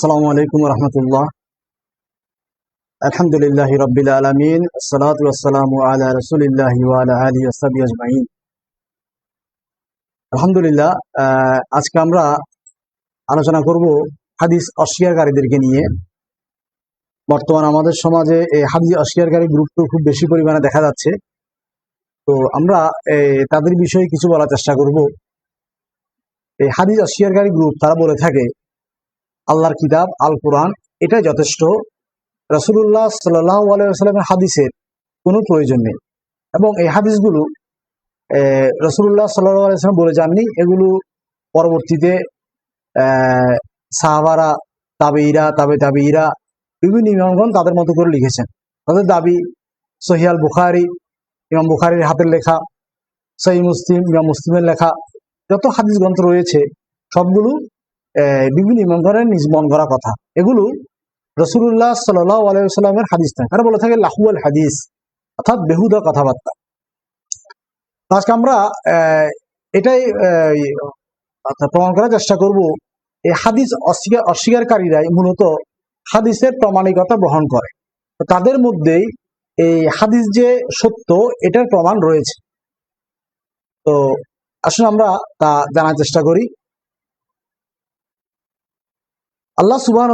আসসালামু আমরা আলোচনা করব হাদিস নিয়ে। বর্তমান আমাদের সমাজে এই হাদিস অস্বীকারী গ্রুপ তো খুব বেশি পরিমাণে দেখা যাচ্ছে। তো আমরা তাদের বিষয়ে কিছু বলার চেষ্টা করব। এই হাদিস অস্বীকারী গ্রুপ তারা বলে থাকে আল্লাহর কিতাব, আল কোরআন, এটাই যথেষ্ট। রসুল্লাহ সাল্লাহ হাদিসের কোনো প্রয়োজন নেই। এবং এই হাদিসগুলো রসুল্লাহ সাল্লাহ আলাইসাল্লাম বলে যাননি। এগুলো পরবর্তীতে সাহাবারা, তাবেইরা, তাবে তাবেইরা, বিভিন্ন ইমামগণ তাদের মতো করে লিখেছেন। তাদের দাবি সহিয়াল বুখারি, ইমাম বুখারির হাতের লেখা সহি মুসলিম, ইমাম মুসলিমের লেখা, যত হাদিস গ্রন্থ রয়েছে, সবগুলো বিভিন্ন ইমামগণের নিজ মন করা কথা। এগুলো রসুল্লাহ সাল্লাহ আলাইসাল্লামের হাদিস থাকে তারা বলে থাকে লাহুয়াল হাদিস অর্থাৎ বেহুদা কথাবার্তা। আজকে আমরা এটাই আহ, প্রমাণ করার চেষ্টা করব এই হাদিস অস্বীকার অস্বীকারীরাই মূলত হাদিসের প্রমাণিকতা বহন করে। তাদের মধ্যেই এই হাদিস যে সত্য এটার প্রমাণ রয়েছে। তো আসুন আমরা তা জানার চেষ্টা করি। আল্লাহ সুবাহ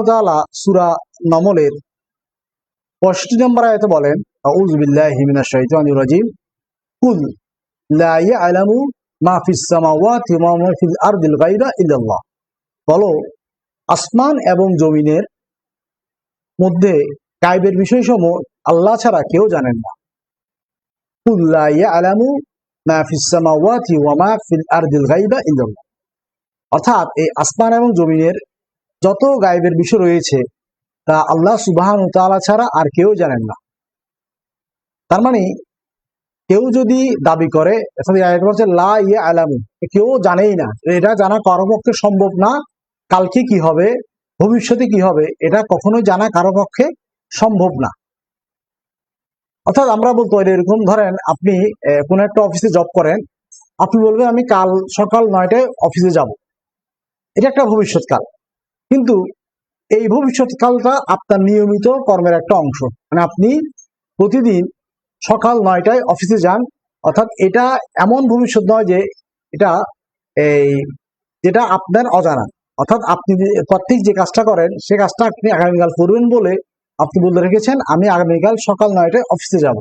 সুরা নমলের পঁয়ষট্টি নম্বর আয়তে বলেন বলো, আসমান এবং জমিনের মধ্যে গায়বের বিষয়সমূহ আল্লাহ ছাড়া কেউ জানেন না। অর্থাৎ এই আসমান এবং জমিনের যত গায়েবের বিষয় রয়েছে, তা আল্লাহ সুবাহান তাআলা ছাড়া আর কেউ জানেন না। তার মানে কেউ যদি দাবি করে কেউ জানেই না। এটা জানা কারও পক্ষে সম্ভব না, কালকে কি হবে, ভবিষ্যতে কি হবে, এটা কখনোই জানা কারও পক্ষে সম্ভব না। অর্থাৎ আমরা বলতে পারি এরকম, ধরেন আপনি কোনো একটা অফিসে জব করেন, আপনি বলবেন, আমি কাল সকাল নয়টায় অফিসে যাব। এটা একটা ভবিষ্যৎকাল। কিন্তু এই ভবিষ্যৎকালটা আপনার নিয়মিত কর্মের একটা অংশ। মানে আপনি প্রতিদিন সকাল নয়টায় অফিসে যান, অর্থাৎ এটা এমন ভবিষ্যৎ নয় যে এটা এই যেটা আপনার অজানা। অর্থাৎ আপনি প্রত্যেক যে কাজটা করেন, সে কাজটা আপনি আগামীকাল করবেন বলে আপনি বলে রেখেছেন, আমি আগামীকাল সকাল নয়টায় অফিসে যাব।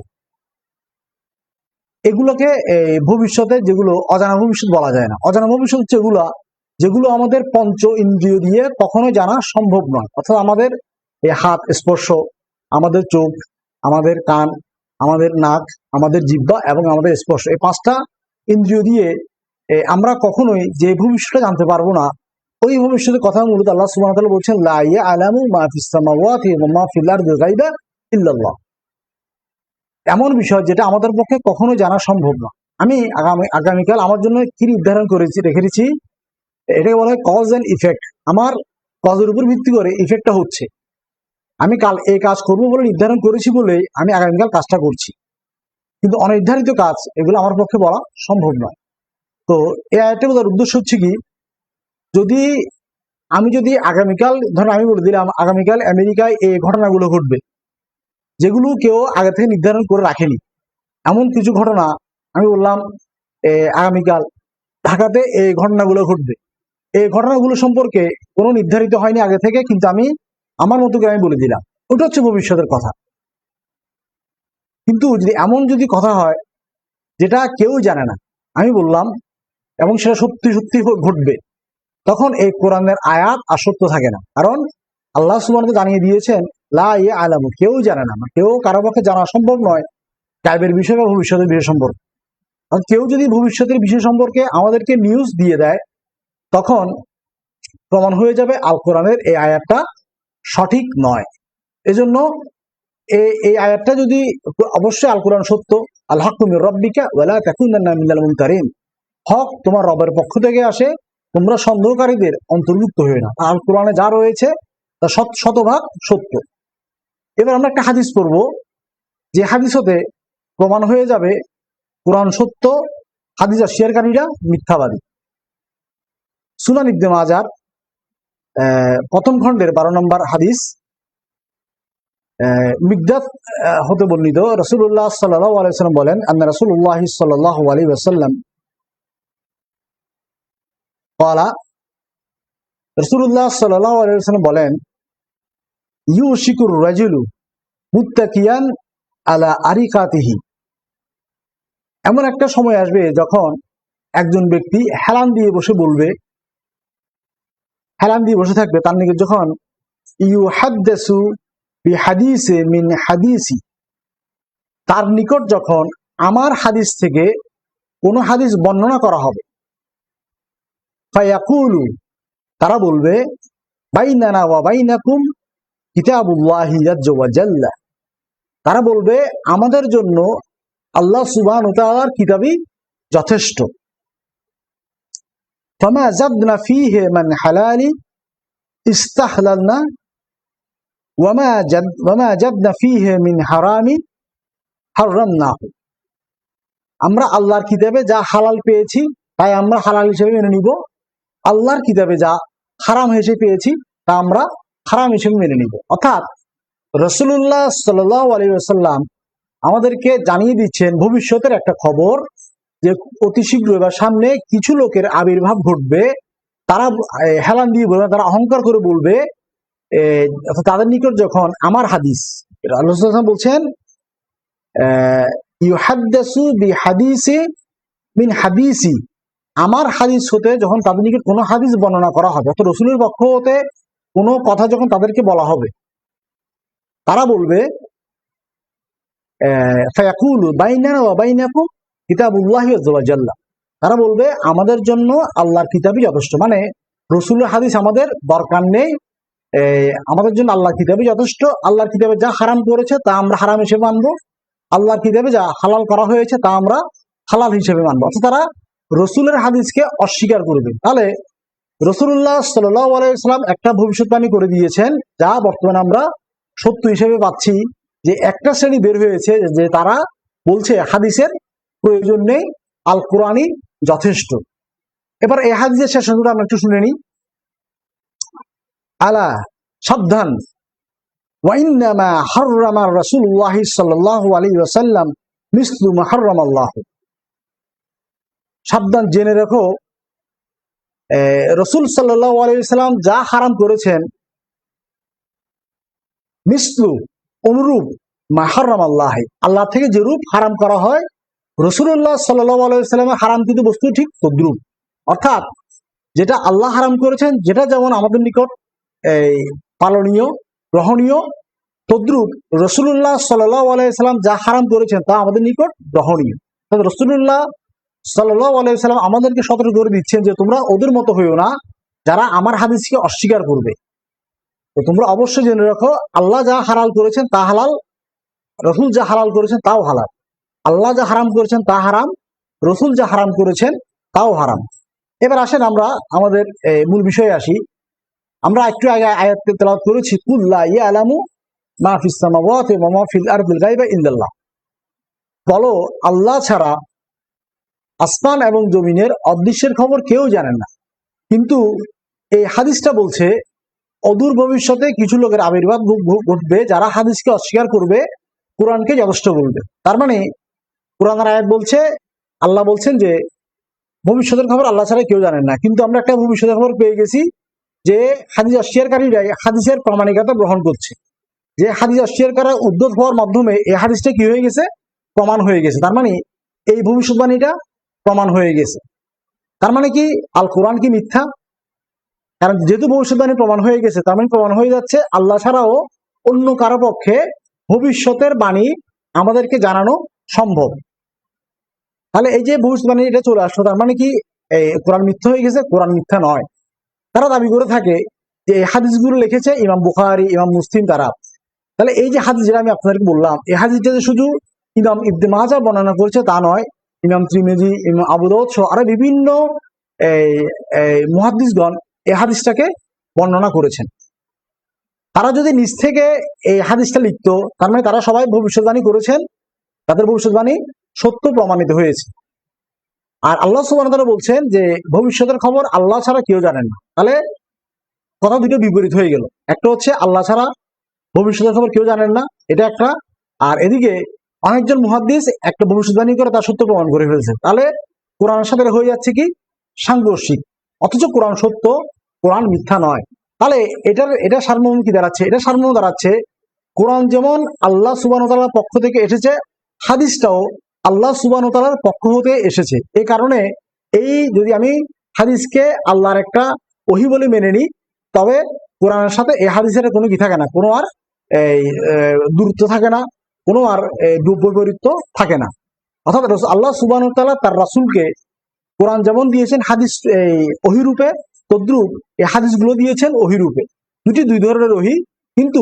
এগুলোকে ভবিষ্যতে যেগুলো অজানা ভবিষ্যৎ বলা যায় না। অজানা ভবিষ্যৎ এগুলা যেগুলো আমাদের পঞ্চ ইন্দ্রিয় দিয়ে কখনো জানা সম্ভব নয়। অর্থাৎ আমাদের এই হাত, স্পর্শ, আমাদের চোখ, আমাদের কান, আমাদের নাক, আমাদের জিব্বা এবং আমাদের স্পর্শ এই পাঁচটা ইন্দ্রিয় দিয়ে আমরা কখনোই যে ভবিষ্যৎটা জানতে পারব না, ওই ভবিষ্যতের কথা মূলত আল্লাহ তাআলা বলছেন, লা ইয়ালামু মা ফিস সামাওয়াতি ওয়া মা ফিল আরদি গায়বা ইল্লাল্লাহ। এমন বিষয় যেটা আমাদের পক্ষে কখনো জানা সম্ভব না আমি আগামী, আগামীকাল আমার জন্য কি নির্ধারণ করেছি রেখেছি এটাকে বলা হয় কজ অ্যান্ড ইফেক্ট আমার কজের উপর ভিত্তি করে ইফেক্টটা হচ্ছে। আমি কাল এই কাজ করব বলে নির্ধারণ করেছি বলেই আমি আগামীকাল কাজটা করছি। কিন্তু অনির্ধারিত কাজ, এগুলো আমার পক্ষে বলা সম্ভব নয়। তো এই আয়টা বোঝার উদ্দেশ্য হচ্ছে কি, যদি আমি যদি আগামীকাল ধরেন আমি বলে দিলাম, আগামীকাল আমেরিকায় এই ঘটনাগুলো ঘটবে, যেগুলো কেউ আগে থেকে নির্ধারণ করে রাখেনি। এমন কিছু ঘটনা, আমি বললাম আগামীকাল ঢাকাতে এই ঘটনাগুলো ঘটবে। এই ঘটনাগুলো সম্পর্কে কোনো নির্ধারিত হয়নি আগে থেকে, কিন্তু আমি আমার মতো করে আমি বলে দিলাম। ওটা হচ্ছে ভবিষ্যতের কথা। কিন্তু যদি এমন যদি কথা হয়, যেটা কেউ জানে না, আমি বললাম, এবং সেটা সত্যি সত্যি ঘটবে, তখন এই কোরআনের আয়াত আর সত্য থাকে না। কারণ আল্লাহ তাআলা জানিয়ে দিয়েছেন, লা ইয়ে আলামু কেউ জানে না। মানে কেউ কারও পক্ষে জানা সম্ভব নয়, গায়েবের বিষয় বা ভবিষ্যতের বিষয় সম্পর্কে। আর কেউ যদি ভবিষ্যতের বিষয় সম্পর্কে আমাদেরকে নিউজ দিয়ে দেয় তখন প্রমাণ হয়ে যাবে আল কোরআনের এই আয়াতটা সঠিক নয়। এজন্য এই আয়াতটা যদি অবশ্যই আল কোরআন সত্য, আল হাকুমির রব্বিকা ওয়ালা তাকুনান্না মিনাল হক তোমার রবের পক্ষ থেকে আসে, তোমরা সন্দেহকারীদের অন্তর্ভুক্ত হয়ে না আল কোরআনে যা রয়েছে তা শত, শতভাগ সত্য। এবার আমরা একটা হাদিস পড়ব। যে হাদিস হতে প্রমাণ হয়ে যাবে কোরআন সত্য হাদিস শেয়ারকারীরা মিথ্যাবাদী। সুনান ইবনে মাজার প্রথম খণ্ডের বারো নম্বর হাদিস আহ, হতে বর্ণিত। রসুল্লাহ সাল্লাহ আলাইসাল্লাম বলেন আন্না রসুল্লাহ রসুল্লাহ বলেন ইউ শিকুর রাজুলু মুত্তাকিয়ান আলা আরিকাতিহি। এমন একটা সময় আসবে যখন একজন ব্যক্তি হেলান দিয়ে বসে বলবে হেলান দিয়ে বসে থাকবে, তার নিকে যখন ইউ বি হাদিসে মিন হাদিসি, তার নিকট যখন আমার হাদিস থেকে কোনো হাদিস বর্ণনা করা হবে তারা বলবে তারা বলবে, আমাদের জন্য আল্লাহ তাআলার কিতাবই যথেষ্ট। فما زدنا فيه من حلال استحللنا وما جد وما جدنا فيه من حرام حرمناه আমরা আল্লাহর কিতাবে যা হালাল পেয়েছি তাই আমরা হালাল হিসেবে মেনে নিব আল্লাহর কিতাবে যা হারাম হিসেবে পেয়েছি তা আমরা হারাম হিসেবে মেনে নিব অর্থাৎ রসুল্লাহ সাল্লাহ আলী আসাল্লাম আমাদেরকে জানিয়ে দিচ্ছেন ভবিষ্যতের একটা খবর যে অতি শীঘ্র বা সামনে কিছু লোকের আবির্ভাব ঘটবে, তারা হেলান দিয়ে বলবে, তারা অহংকার করে বলবে তাদের নিকট যখন আমার হাদিস আল্লাহ বলছেন বি মিন হাদিসি। আমার হাদিস হতে যখন তাদের নিকট কোনো হাদিস বর্ণনা করা হবে, অর্থাৎ রসুলের পক্ষ হতে কোনো কথা যখন তাদেরকে বলা হবে, তারা বলবে ফায়াকুলু বাইনানা ওয়া বাইনাকুম কিতাবুল্লাহি ওয়া তারা বলবে, আমাদের জন্য আল্লাহর কিতাবই যথেষ্ট। মানে রসুলের হাদিস আমাদের দরকার নেই। আমাদের জন্য আল্লাহর কিতাবই যথেষ্ট। আল্লাহর কিতাবে যা হারাম করেছে তা আমরা হারাম হিসেবে মানবো। আল্লাহর কিতাবে যা হালাল করা হয়েছে তা আমরা হালাল হিসেবে মানবো। অর্থাৎ তারা রসুলের হাদিসকে অস্বীকার করবে তাহলে রসুল্লাহ সাল্লাহ একটা ভবিষ্যৎবাণী করে দিয়েছেন, যা বর্তমানে আমরা সত্য হিসেবে পাচ্ছি যে একটা শ্রেণি বের হয়েছে যে তারা বলছে হাদিসের প্রয়োজন নেই আল কোরআনই যথেষ্ট। এবার এই হাদিসের শেষ অংশটা আমরা একটু শুনে নিই। আলা সাবধান ওয়াইন্নামা হাররামা রাসূলুল্লাহি সাল্লাল্লাহু আলাইহি ওয়াসাল্লাম মিসলু হাররামাল্লাহ। সাবধান জেনে রাখো রসুল ওয়াসাল্লাম যা হারাম করেছেন, মিসলু অনুরূপ মা হাররামাল্লাহ। আল্লাহ থেকে যে রূপ হারাম করা হয় রসুল্লাহ সাল্লাহ আলাইসাল্লামের হারামকৃত বস্তু ঠিক তদ্রুপ। অর্থাৎ যেটা আল্লাহ হারাম করেছেন, যেটা যেমন আমাদের নিকট, এই, পালনীয়, গ্রহণীয়, তদ্রুপ রসুল্লাহ সাল্লাহ আলাইসাল্লাম যা হারাম করেছেন তা আমাদের নিকট গ্রহণীয়। রসুল্লাহ সাল্লাহ আলাইসাল্লাম আমাদেরকে সতর্ক করে দিচ্ছেন যে তোমরা ওদের মতো হইও না, যারা আমার হাদিসকে অস্বীকার করবে। তো তোমরা অবশ্যই জেনে রাখো, আল্লাহ যা হালাল করেছেন তা হালাল, রসুল যা হালাল করেছেন তাও হালাল। আল্লাহ যা হারাম করেছেন তা হারাম, রসুল যা হারাম করেছেন তাও হারাম। এবার আসেন আমরা, আমাদের মূল বিষয়ে আসি। আমরা একটু আগে আয়াত তেলাওয়াত করেছি কুল্লা ইয়া আলামু বলো, আল্লাহ ছাড়া আসমান এবং জমিনের অদৃশ্যের খবর কেউ জানেন না। কিন্তু এই হাদিসটা বলছে, অদূর ভবিষ্যতে কিছু লোকের আবির্ভাব ঘটবে, যারা হাদিসকে অস্বীকার করবে, কোরআনকে যথেষ্ট বলবে। তার মানে কোরআনের আয়াত বলছে, আল্লাহ বলছেন যে, ভবিষ্যতের খবর আল্লাহ ছাড়া কেউ জানেন না। কিন্তু আমরা একটা ভবিষ্যতের খবর পেয়ে গেছি যে হাদিস অস্বীকারীরাই হাদিসের প্রামাণিকতা গ্রহণ করছে। যে হাদিস অস্বীকার করার উদ্যোগ হওয়ার মাধ্যমে এই হাদিসটা কি হয়ে গেছে? প্রমাণ হয়ে গেছে। তার মানে এই ভবিষ্যৎবাণীটা প্রমাণ হয়ে গেছে। তার মানে কি আল কোরআন কি মিথ্যা? কারণ যেহেতু ভবিষ্যৎবাণী প্রমাণ হয়ে গেছে, তার মানে প্রমাণ হয়ে যাচ্ছে আল্লাহ ছাড়াও অন্য কারও পক্ষে ভবিষ্যতের বাণী আমাদেরকে জানানো সম্ভব। তাহলে এই যে ভবিষ্যৎবাণী, এটা চলে আসলো। তার মানে কি? কোরআন মিথ্যা হয়ে গেছে, কোরআন মিথ্যা নয়। তারা দাবি করে থাকে যে হাদিসগুলো লিখেছে ইমাম বুখারি, ইমাম মুসলিম তারা। তাহলে এই যে হাদিস যেটা আমি আপনাদেরকে বললাম, এই হাদিসটা যে শুধু ইমাম ইবনে মাজা বর্ণনা করেছে তা নয়, ইমাম ত্রিমেজি, ইমাম আবুদৌদ আরও বিভিন্ন এই এই হাদিসটাকে বর্ণনা করেছেন। তারা যদি নিজ থেকে এই হাদিসটা লিখতো, তার মানে তারা সবাই ভবিষ্যৎবাণী করেছেন। তাদের ভবিষ্যৎবাণী সত্য প্রমাণিত হয়েছে। আর আল্লাহ সুবাহ বলছেন যে, ভবিষ্যতের খবর আল্লাহ ছাড়া কেউ জানেন না। তাহলে কথা দুটো বিপরীত হয়ে গেল। একটা হচ্ছে, আল্লাহ ছাড়া ভবিষ্যতের খবর কেউ জানেন না, এটা একটা। আর এদিকে অনেকজন মুহাদ্দিস একটা ভবিষ্যৎবাণী করে তার সত্য প্রমাণ করে ফেলছে। তাহলে কোরআনের সাথে হয়ে যাচ্ছে কি? সাংঘর্ষিক। অথচ কোরআন সত্য, কোরআন মিথ্যা নয়। তাহলে এটার, এটা সারমর্ম কি দাঁড়াচ্ছে? এটা সারমর্ম দাঁড়াচ্ছে, কোরআন যেমন আল্লাহ সুবানতালার পক্ষ থেকে এসেছে, হাদিসটাও আল্লাহ সুবানতালার পক্ষ হতে এসেছে। এই কারণে এই যদি আমি হাদিসকে আল্লাহর একটা ওহি বলে মেনে নিই, তবে কোরআনের সাথে এই হাদিসের কোনো কি থাকে না? কোনো আর এই দূরত্ব থাকে না, কোনো আর বৈপরীত্য থাকে না। অর্থাৎ আল্লাহ সুবাহ তার রাসুলকে কোরআন যেমন দিয়েছেন হাদিস এই অহিরূপে তদ্রুপ এই হাদিসগুলো দিয়েছেন অহিরূপে দুটি দুই ধরনের ওহি, কিন্তু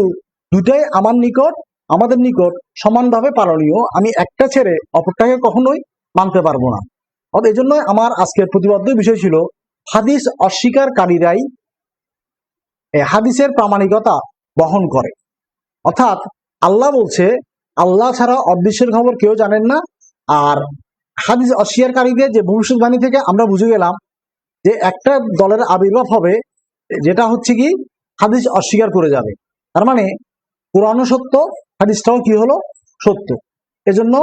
দুটাই আমার নিকট আমাদের নিকট সমানভাবে পালনীয়। আমি একটা ছেড়ে অপরটাকে কখনোই মানতে পারব না। অর্থাৎ এই জন্য আমার আজকের প্রতিবাদ্য বিষয় ছিল, হাদিস অস্বীকারীরাই হাদিসের প্রামাণিকতা বহন করে। অর্থাৎ আল্লাহ বলছে, আল্লাহ ছাড়া অদৃশ্যের খবর কেউ জানেন না। আর হাদিস অস্বীকারীদের যে ভবিষ্যৎবাণী থেকে আমরা বুঝে গেলাম যে একটা দলের আবির্ভাব হবে, যেটা হচ্ছে কি? হাদিস অস্বীকার করে যাবে। তার মানে কোরআনও সত্য হাদিসটাও কি হলো? সত্য। এজন্য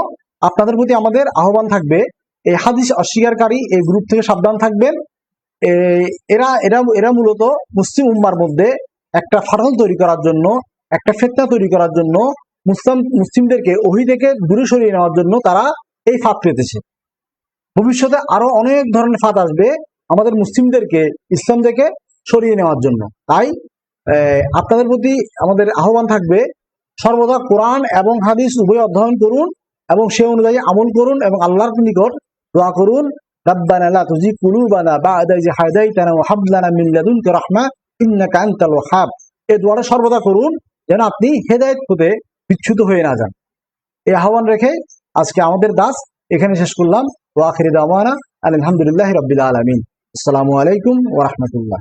আপনাদের প্রতি আমাদের আহ্বান থাকবে, এই হাদিস অস্বীকারী এই গ্রুপ থেকে সাবধান থাকবেন। এরা এরা এরা মূলত মুসলিম উম্মার মধ্যে একটা ফাটল তৈরি করার জন্য, একটা ফেতনা তৈরি করার জন্য, মুসলিম, মুসলিমদেরকে ওহি থেকে দূরে সরিয়ে নেওয়ার জন্য তারা এই ফাঁদ পেতেছে। ভবিষ্যতে আরও অনেক ধরনের ফাঁদ আসবে আমাদের মুসলিমদেরকে ইসলাম থেকে সরিয়ে নেওয়ার জন্য। তাই আপনাদের প্রতি আমাদের আহ্বান থাকবে সর্বদা কোরআন এবং হাদিস উভয় অধ্যয়ন করুন এবং সে অনুযায়ী আমল করুন এবং আল্লাহর নিকট দোয়া করুন ربنا لا تزغ قلوبنا بعد إذ هديتنا وهب لنا من لدنك رحمة إنك أنت الوهاب এই দোয়াটা সর্বদা করুন যেন আপনি হেদায়েত হতে বিচ্যুত হয়ে না যান এই আহ্বান রেখে আজকে আমাদের দাস এখানে শেষ করলাম ওয়াখির দাওয়ানা আলহামদুলিল্লাহ রবিল আলমিন আসসালামু আলাইকুম ওরহমতুল্লাহ